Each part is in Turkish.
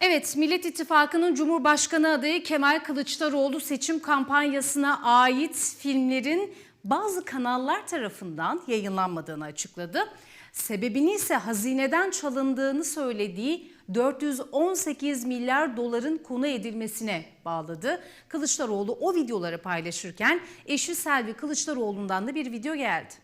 Evet, Millet İttifakı'nın Cumhurbaşkanı adayı Kemal Kılıçdaroğlu seçim kampanyasına ait filmlerin bazı kanallar tarafından yayınlanmadığını açıkladı. Sebebini ise hazineden çalındığını söylediği 418 milyar doların konu edilmesine bağladı. Kılıçdaroğlu o videoları paylaşırken eşi Selvi Kılıçdaroğlu'ndan da bir video geldi.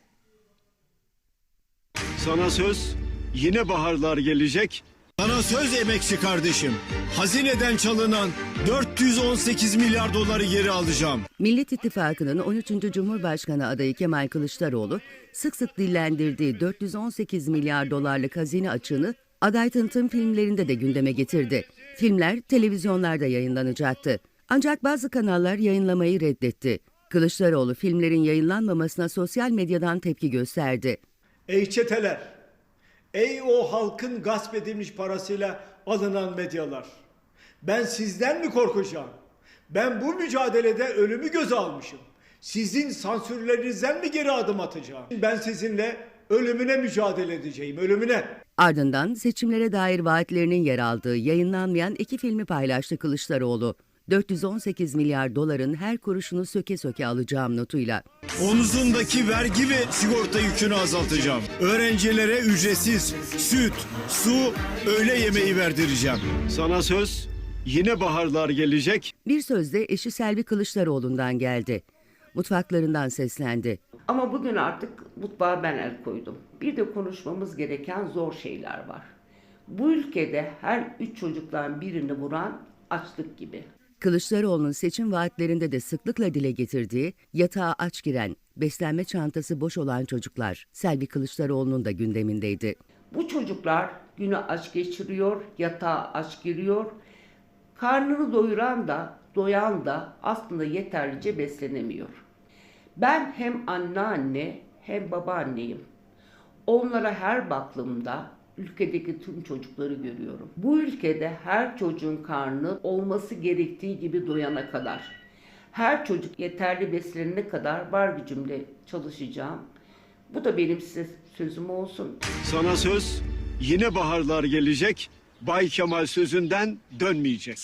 Sana söz yine baharlar gelecek. Sana söz emekçi kardeşim. Hazineden çalınan 418 milyar doları geri alacağım. Millet İttifakı'nın 13. Cumhurbaşkanı adayı Kemal Kılıçdaroğlu sık sık dillendirdiği 418 milyar dolarlık hazine açığını aday tanıtım filmlerinde de gündeme getirdi. Filmler televizyonlarda yayınlanacaktı. Ancak bazı kanallar yayınlamayı reddetti. Kılıçdaroğlu filmlerin yayınlanmamasına sosyal medyadan tepki gösterdi. Ey çeteler, ey o halkın gasp edilmiş parasıyla alınan medyalar. Ben sizden mi korkacağım? Ben bu mücadelede ölümü göze almışım. Sizin sansürlerinizden mi geri adım atacağım? Ben sizinle ölümüne mücadele edeceğim, ölümüne. Ardından seçimlere dair vaatlerinin yer aldığı yayınlanmayan iki filmi paylaştı Kılıçdaroğlu. 418 milyar doların her kuruşunu söke söke alacağım notuyla. Omzundaki vergi ve sigorta yükünü azaltacağım. Öğrencilere ücretsiz süt, su, öğle yemeği verdireceğim. Sana söz yine baharlar gelecek. Bir sözde eşi Selvi Kılıçdaroğlu'ndan geldi. Mutfaklarından seslendi. Ama bugün artık mutfağa ben el koydum. Bir de konuşmamız gereken zor şeyler var. Bu ülkede her üç çocuktan birini vuran açlık gibi. Kılıçdaroğlu'nun seçim vaatlerinde de sıklıkla dile getirdiği yatağa aç giren, beslenme çantası boş olan çocuklar Selvi Kılıçdaroğlu'nun da gündemindeydi. Bu çocuklar günü aç geçiriyor, yatağa aç giriyor. Karnını doyuran da, doyan da aslında yeterlice beslenemiyor. Ben hem anneanne hem babaanneyim. Onlara her baktığımda ülkedeki tüm çocukları görüyorum. Bu ülkede her çocuğun karnı olması gerektiği gibi doyana kadar, her çocuk yeterli beslenene kadar var gücümle çalışacağım. Bu da benim size sözüm olsun. Sana söz yine baharlar gelecek. Bay Kemal sözünden dönmeyecek.